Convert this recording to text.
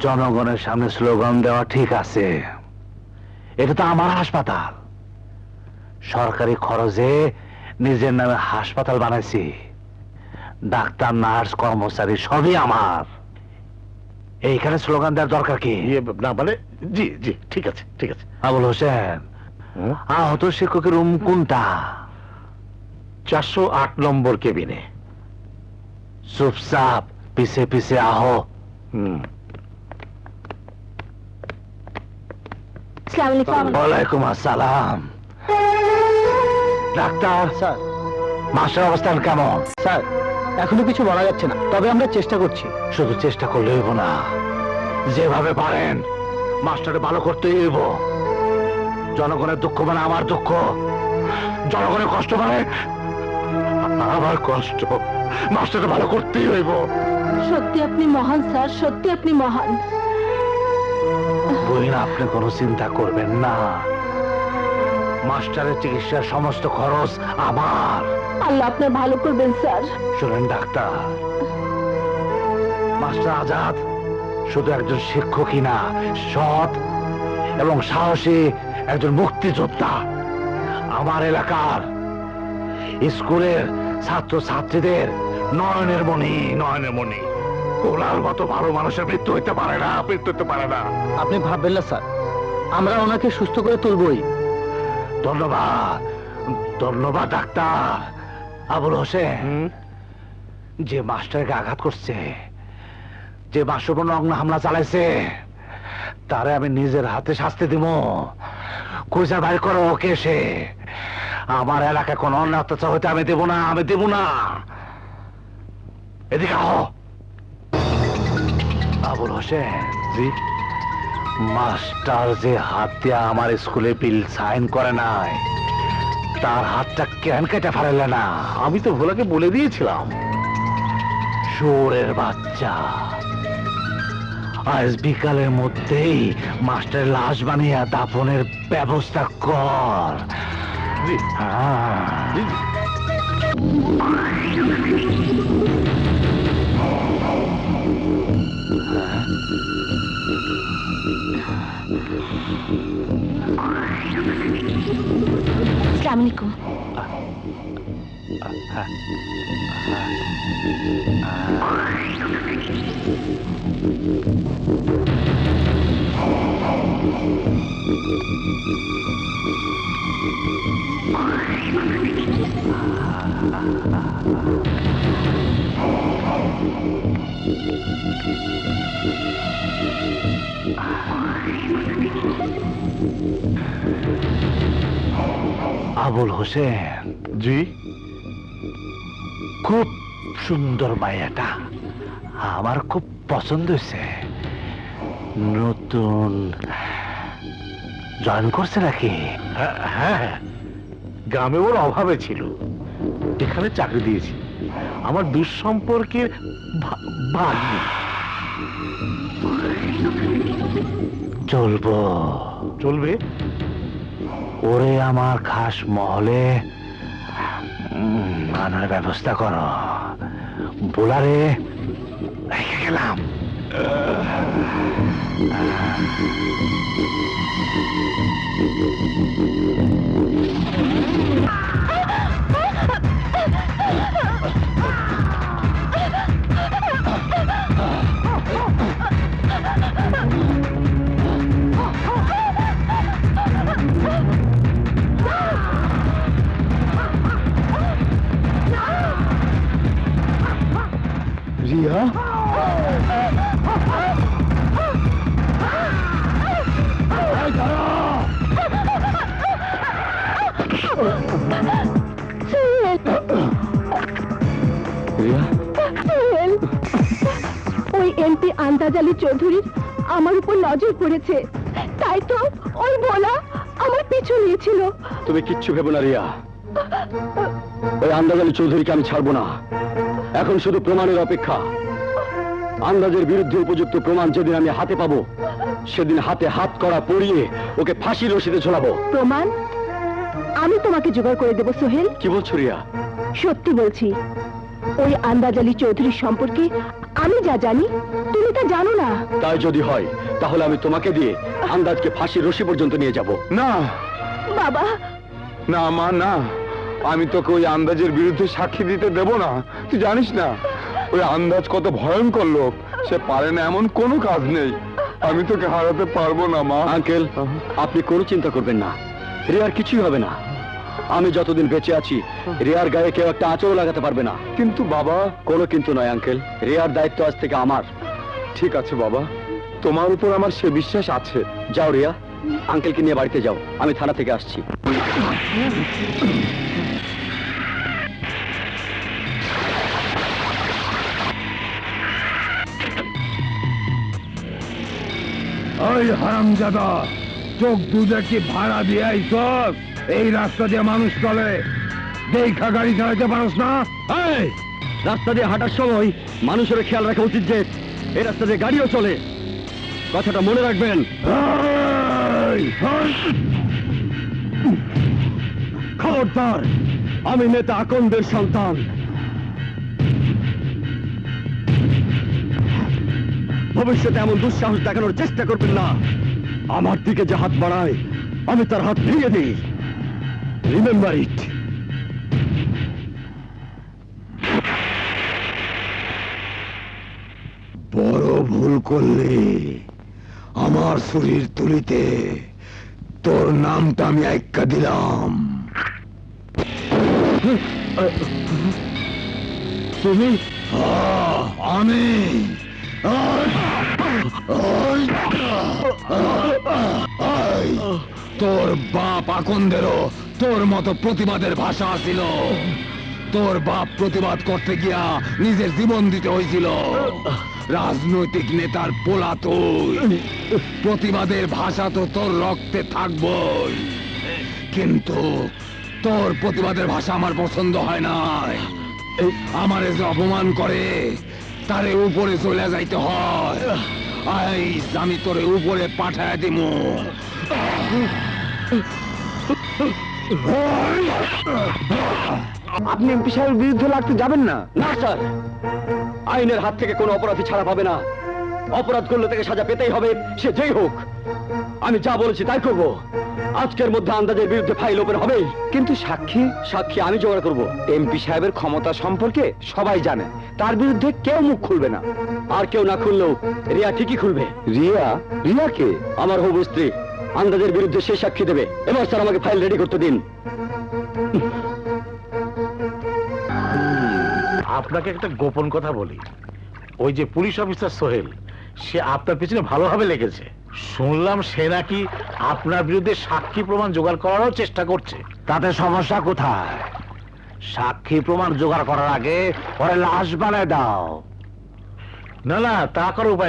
জনগণের সামনে স্লোগান দেওয়া ঠিক আছে। এটা তো আমার হাসপাতাল। সরকারি খরচে নিজের নামে হাসপাতাল বানাইছি। ডাক্তার নার্স কর্মচারী সবই আমার। এইখানে স্লোগান দেওয়ার দরকার কি? ইয়ে না মানে জি জি ঠিক আছে ঠিক আছে। আবুল হোসেন আহত শিক্ষকের রুম কোনটা? চারশো আট নম্বর কেবিনে। চুপচাপ পিছে পিছে আহো। হুম। ওয়ালাইকুম আসসালাম ডাক্তার স্যার মাস্টার অবস্থান কেমন? স্যার এখনও কিছু বলা যাচ্ছে না তবে আমরা চেষ্টা করছি। শুধু চেষ্টা করলে হইব না যেভাবে পারেন মাস্টারে ভালো করতেই হইব। জনগণের দুঃখ মানে আমার দুঃখ জনগণের কষ্ট মানে আমার কষ্ট মাস্টারে ভালো করতেই হইব। সত্যি আপনি মহান স্যার সত্যি আপনি মহান। আপনি কোনো চিন্তা করবেন না। মাস্টারের চিকিৎসার সমস্ত খরচ আমার। আল্লাহ আপনার ভালো করবেন স্যার। শুনেন ডাক্তার। মাস্টার আজাদ শুধু একজন শিক্ষকই না সৎ এবং সাহসী একজন মুক্তিযোদ্ধা। আমার এলাকার স্কুলের ছাত্র ছাত্রীদের নয়নের মণি নয়নের মণি। ওনার মতো ভালো মানুষের মৃত্যু হইতে পারে না মৃত্যু হইতে পারে না। আপনি ভাববেন না স্যার। আমরা ওনাকে সুস্থ করে তুলবই। ধন্যবাদ। ধন্যবাদ ডাক্তার। আবুল হোসেন। যে মাস্টারকে আঘাত করছে যে বাসপন্ন অগ্ন হামলা চালাইছে তারে আমি নিজের হাতে শাস্তি দিব। খুঁজে বাইর করো ওকে সে। আমার এলাকায় কোন অন্যায় অত্যাচার হইতে আমি দেব না আমি দেব না। এদিকে আহ। আবুল হোসেন জি? মাস্টার যে হাত দিয়ে আমার স্কুলে বিল সাইন করে নাই তার হাতটা কেন কেটে ফেলে না? আমি তো ভোলাকে বলে দিয়েছিলাম। চোরের বাচ্চা আজ বিকালের মধ্যেই মাস্টার লাশ বানিয়ে দাফনের ব্যবস্থা কর। জি। হ্যাঁ। জি জি। আসসালামু আবুল হোসেন। জি? খুব সুন্দর মায়াটা। আমার খুব পছন্দ হয়েছে। নতুন জয়েন করছে নাকি? হ্যাঁ, হ্যাঁ গ্রামে ওর অভাবে ছিল। এখানে চাকরি দিয়েছি। আমার দুঃসম্পর্কের ভা- ভাগ্নি চলবো। চলবে? ওরে আমার খাস মহলে আনার ব্যবস্থা করো। বোলারে গেলাম। Thank রিয়া সোহেল, ওই এমপি আন্দাজ আলী চৌধুরীর আমার উপর নজর পড়েছে। তাই তো ওই বলা আমার পিছু নিয়েছিল। তুমি কিচ্ছু ভেবো না রিয়া। ওই আন্দাজ আলী চৌধুরীকে আমি ছাড়বো না। এখন শুধু প্রমাণের অপেক্ষা। আন্দাজের বিরুদ্ধে উপযুক্ত প্রমাণ যেদিন আমি হাতে পাবো সেদিন হাতে হাত করা পড়িয়ে ওকে ফাঁসির রশিদে ঝোলাবো। প্রমাণ? আমি তোমাকে জোগাড় করে দেব সোহেল। কি বলছো রিয়া? সত্যি বলছি ওই আন্দাজ আলী চৌধুরীর সম্পর্কে আমি যা জানি তুমি তা জানো না। তাই যদি হয় তাহলে আমি তোমাকে দিয়ে আন্দাজকে ফাঁসির রশি পর্যন্ত নিয়ে যাব। না। বাবা না মা না। আমি তোকে ওই আন্দাজের বিরুদ্ধে সাক্ষী দিতে দেব না। তুই জানিস না ওই আন্দাজ কত ভয়ঙ্কর লোক। সে পারে না এমন কোনো কাজ নেই। আমি তোকে হারাতে পারব না মা। আঙ্কেল আপনি কোনো চিন্তা করবেন না। রিয়ার কিছুই হবে না। আমি যতদিন বেঁচে আছি রিয়ার গায়ে কেউ একটা আঁচড় লাগাতে পারবে না। কিন্তু বাবা কোনো কিন্তু নয় আঙ্কেল। রিয়ার দায়িত্ব আজ থেকে আমার। ঠিক আছে বাবা। তোমার উপর আমার সে বিশ্বাস আছে। যাও রিয়া। আঙ্কেলকে নিয়ে বাড়িতে যাও। আমি থানা থেকে আসছি। ওই হারামজাদা চোখ দুধে কি ভাড়া দিয়ে আইসস? এই রাস্তা দিয়ে মানুষ চলে। দেখা গাড়ি চালাতে পারস না? এই, রাস্তা দিয়ে হাঁটার সময় মানুষের খেয়াল রাখা উচিত যে এই রাস্তা দিয়ে গাড়িও চলে। কথাটা মনে রাখবেন। খবরদার, আমি নেতা আকন্দের সন্তান। ভবিষ্যতে এমন দুঃসাহস দেখানোর চেষ্টা করবেন না। আমার দিকে যে হাত বাড়ায়, আমি তার হাত ভেঙে দিই। রিমেম্বার ইট বড় ভুল করলি আমার শরীর তুলিতে তোর নামটা আমি একা দিলাম। তুমি আমি। তোর বাপ আকন্দেরও তোর মতো প্রতিবাদের ভাষা ছিল তোর বাপ প্রতিবাদ করতে গিয়া নিজের জীবন দিতে হয়েছিল রাজনৈতিক নেতার পোলা তুই। প্রতিবাদের ভাষা তো তোর রক্তে থাকবই। কিন্তু তোর প্রতিবাদের ভাষা আমার পছন্দ হয় নাই। আমারে যে অপমান করে, তারে উপরে চলে যাইতে হয়। আইস, আমি তোরে উপরে পাঠায় দিমু। আপনি এমপি সাহেবের বিরুদ্ধে লাগতে যাবেন না? না স্যার। আইনের হাত থেকে কোনো অপরাধী ছাড়া পাবে না। অপরাধ করলে তাকে সাজা পেতেই হবে সে যেই হোক। আমি যা বলেছি তাই করব। আজকের মধ্যে আন্দাজের বিরুদ্ধে ফাইল ওপেন হবে। কিন্তু সাক্ষী? সাক্ষী আমি জোগাড় করব। এমপি সাহেবের ক্ষমতা সম্পর্কে সবাই জানে। তার বিরুদ্ধে কেউ মুখ খুলবে না। আর কেউ না খুললেও রিয়া ঠিকই খুলবে। রিয়া? রিয়া কে আমার হবু স্ত্রী। আন্দাজের বিরুদ্ধে সে সাক্ষী দেবে। এবার স্যার আমাকে ফাইল রেডি করতে দিন। আপনাকে একটা গোপন কথা বলি। ওই যে পুলিশ অফিসার সোহেল সে আপনার পিছনে ভালোভাবে লেগেছে। শুনলাম সে নাকি আপনার বিরুদ্ধে সাক্ষী প্রমাণ জোগাড় করারও চেষ্টা করছে। তাতে সমস্যা কোথায়? সাক্ষী প্রমাণ জোগাড় করার আগে পরে লাশ বানায় দাও। না না তা করার উপায়